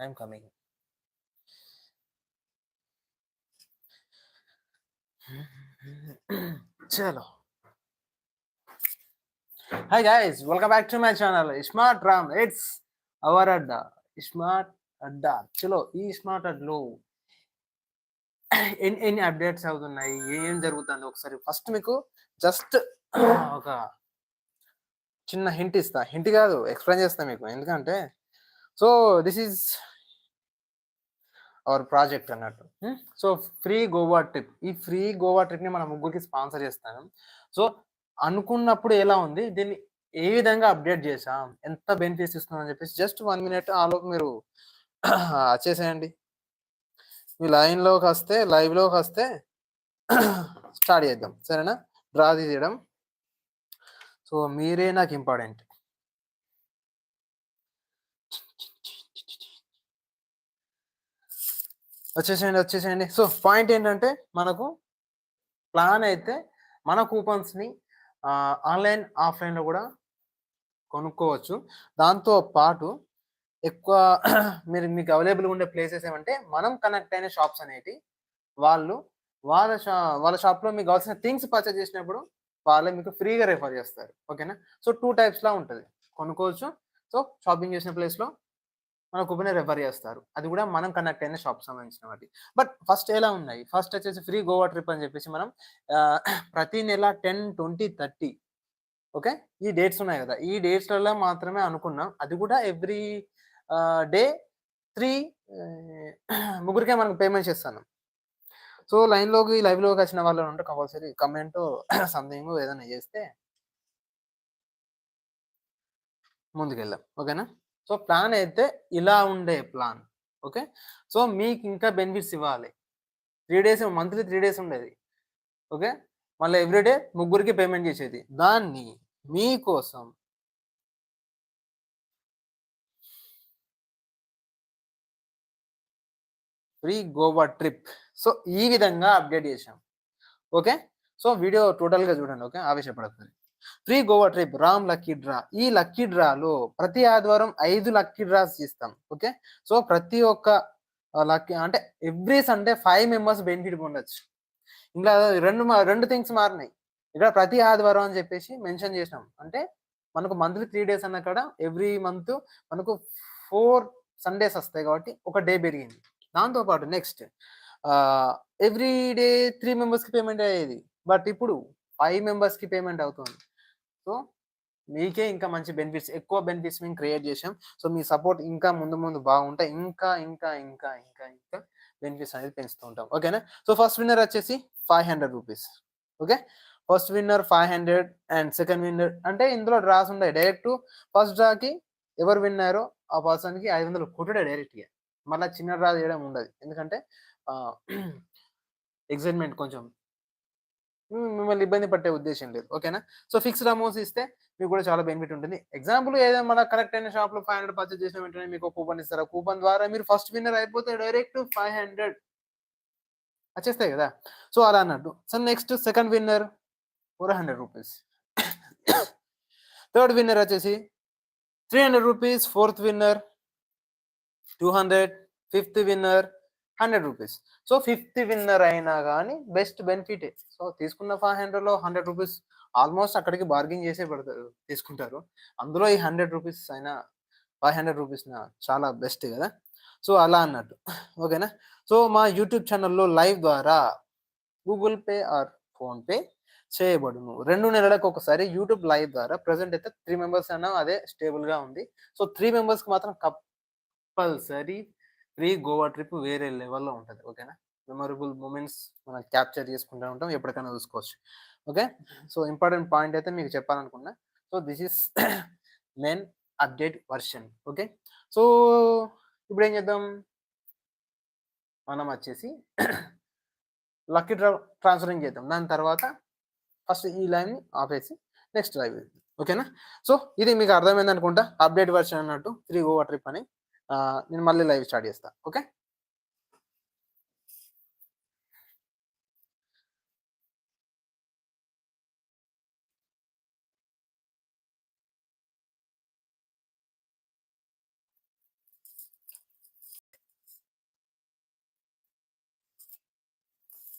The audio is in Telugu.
I'm coming. Chalo. Hi guys, welcome back to my channel. Smart Ram. It's our Adda. Smart Adda. చలో ఈ స్మార్ట్ అడ్లో ఎన్ని ఎన్ని అప్డేట్స్ అవుతున్నాయి ఏం జరుగుతుంది ఒకసారి ఫస్ట్ మీకు జస్ట్ ఒక చిన్న హింట్ ఇస్తా హింట్ కాదు ఎక్స్ప్లెయిన్ చేస్తా మీకు ఎందుకంటే so this is our project అన్నట్టు. So free Goa trip. ఈ ఫ్రీ గోవా ట్రిప్ని మన ముగ్గురికి స్పాన్సర్ చేస్తాను. సో అనుకున్నప్పుడు ఎలా ఉంది? దీన్ని ఏ విధంగా అప్డేట్ చేసాం ఎంత బెనిఫిట్స్ ఇస్తున్నాం అని చెప్పేసి జస్ట్ వన్ మినిట్ ఆలోపు మీరు చేసేయండి. మీ లైన్లోకి వస్తే లైవ్లోకి వస్తే స్టార్ట్ చేద్దాం. సరేనా? డ్రా తీయడం సో మీరే నాకు ఇంపార్టెంట్. వచ్చేసేయండి వచ్చేసేయండి. సో పాయింట్ ఏంటంటే మనకు ప్లాన్ అయితే మన కూపన్స్ని ఆన్లైన్ ఆఫ్లైన్లో కూడా కొనుక్కోవచ్చు. దాంతో పాటు ఎక్కువ మీరు మీకు అవైలబుల్గా ఉండే ప్లేసెస్ ఏమంటే మనం కనెక్ట్ అయిన షాప్స్ అనేటి వాళ్ళు వాళ్ళ షా వాళ్ళ షాప్లో మీకు కావాల్సిన థింగ్స్ పర్చేస్ చేసినప్పుడు వాళ్ళే మీకు ఫ్రీగా రెఫర్ చేస్తారు. ఓకేనా? సో టూ టైప్స్లా ఉంటుంది. కొనుక్కోవచ్చు. సో షాపింగ్ చేసిన ప్లేస్లో మన కూపన్ రెఫర్ చేస్తారు. అది కూడా మనం కనెక్ట్ అయిన షాప్ సంబంధించిన వాటి. బట్ ఫస్ట్ ఎలా ఉన్నాయి? ఫస్ట్ వచ్చేసి ఫ్రీ గోవా ట్రిప్ అని చెప్పేసి మనం ప్రతి నెల టెన్ ట్వంటీ థర్టీ ఓకే ఈ డేట్స్ ఉన్నాయి కదా. ఈ డేట్స్లలో మాత్రమే అనుకున్నాం. అది కూడా ఎవ్రీ డే త్రీ ముగ్గురికే మనకు పేమెంట్ చేస్తాను. సో లైన్లోకి లైవ్లోకి వచ్చిన వాళ్ళు ఉంటే కంపల్సరీ కమెంట్ సంథింగ్ ఏదైనా చేస్తే ముందుకెళ్దాం. ఓకేనా సో ప్లాన్ అయితే ఇలా ఉండే ప్లాన్. ఓకే? సో మీకు ఇంకా బెనిఫిట్స్ ఇవ్వాలి. Three days monthly three days ఉండేది. ఓకే? మళ్ళీ ఎవ్రీడే ముగ్గురికి పేమెంట్ చేసేది. దాన్ని మీకోసం ఫ్రీ గోవా ట్రిప్. సో ఈ విధంగా అప్డేట్ చేసాం ఓకే? సో వీడియో టోటల్గా చూడండి. ఓకే? ఆవేశపడుతుంది free Goa trip Ram lucky draw. ఈ లక్కీ డ్రాలో ప్రతి ఆదివారం ఐదు లక్కీ డ్రాస్ ఇస్తాం ఓకే? సో ప్రతి ఒక్క లక్కీ అంటే every Sunday five members benefit పొందొచ్చు. ఇంకా రెండు రెండు థింగ్స్ మారినాయి. ఇక్కడ ప్రతి ఆదివారం అని చెప్పేసి మెన్షన్ చేసినాం. అంటే మనకు మంత్లీ త్రీ డేస్ అన్న కాడ ఎవ్రీ మంత్ మనకు ఫోర్ సండేస్ వస్తాయి కాబట్టి ఒక డే పెరిగింది. దాంతోపాటు నెక్స్ట్ ఎవ్రీ డే త్రీ మెంబర్స్కి పేమెంట్ అయ్యేది. బట్ ఇప్పుడు ఫైవ్ మెంబర్స్కి పేమెంట్ అవుతుంది. సో మీకే ఇంకా మంచి బెనిఫిట్స్ ఎక్కువ బెనిఫిట్స్ మేము క్రియేట్ చేసాం. సో మీ సపోర్ట్ ఇంకా ముందు ముందు బాగుంటాయి ఇంకా ఇంకా ఇంకా ఇంకా ఇంకా బెనిఫిట్స్ అనేది పెంచుతూ ఉంటాం. ఓకేనా సో ఫస్ట్ విన్నర్ వచ్చేసి five hundred rupees okay first winner five hundred and second winner అంటే ఇందులో డ్రాస్ ఉన్నాయి. డైరెక్ట్ ఫస్ట్ డ్రాకి ఎవరు విన్నారో ఆ పర్సన్కి ఐదు వందలు కొట్టుడే డైరెక్ట్గా మళ్ళీ చిన్న డ్రా చేయడం ఉండదు. ఎందుకంటే ఎగ్జైట్మెంట్ కొంచెం మిమ్మల్ని ఇబ్బంది పట్టే ఉద్దేశం లేదు. ఓకేనా? సో ఫిక్స్డ్ అమౌంట్స్ ఇస్తే మీకు కూడా చాలా బెనిఫిట్ ఉంటుంది. ఎగ్జాంపుల్ ఏదైనా మన కరెక్ట్ అయిన షాప్లో ఫైవ్ హండ్రెడ్ పర్చేస్ చేసిన వెంటనే మీకు కూపన్ ఇస్తారు? కూపన్ ద్వారా మీరు ఫస్ట్ విన్నర్ అయిపోతే డైరెక్ట్ ఫైవ్ హండ్రెడ్ వచ్చేస్తాయి కదా? సో అలా అన్నట్టు. So next second winner four hundred rupees third winner వచ్చేసి three hundred rupees fourth winner two hundred fifth winner hundred rupees. So fifth winner అయినా కానీ బెస్ట్ బెనిఫిట్. సో తీసుకున్న ఫైవ్ హండ్రెడ్లో హండ్రెడ్ రూపీస్ ఆల్మోస్ట్ అక్కడికి బార్గెన్ చేసే పడతారు తీసుకుంటారు. అందులో ఈ హండ్రెడ్ రూపీస్ అయినా ఫైవ్ హండ్రెడ్ రూపీస్ చాలా బెస్ట్ కదా. సో అలా అన్నట్టు. ఓకేనా? సో మా యూట్యూబ్ ఛానల్లో లైవ్ ద్వారా గూగుల్ పే ఆర్ ఫోన్పే చేయబడును. రెండు నెలలకు ఒకసారి యూట్యూబ్ లైవ్ ద్వారా ప్రజెంట్ అయితే త్రీ మెంబర్స్ అయినా అదే స్టేబుల్గా ఉంది. సో త్రీ మెంబర్స్కి మాత్రం కంపల్సరీ ఫ్రీ గోవా ట్రిప్ వేరే లెవెల్లో ఉంటుంది. ఓకేనా? మెమొరబుల్ మూమెంట్స్ మనం క్యాప్చర్ చేసుకుంటూ ఉంటాం ఎప్పటికైనా చూసుకోవచ్చు. ఓకే? సో ఇంపార్టెంట్ పాయింట్ అయితే మీకు చెప్పాలనుకున్నా. So this is main update version. Okay? So ఇప్పుడు ఏం చేద్దాం? మనం వచ్చేసి లక్కీ డ్రా ట్రాన్స్ఫరింగ్ చేద్దాం. దాని తర్వాత ఫస్ట్ ఈ లైన్ని ఆపేసి నెక్స్ట్ డ్రైవ్ ఓకేనా? సో ఇది మీకు అర్థమైంది అనుకుంటా అప్డేట్ వర్షన్ అన్నట్టు త్రీ గోవా ట్రిప్ అని. నేను మళ్ళీ లైవ్ స్టార్ట్ చేస్తాను ఓకే?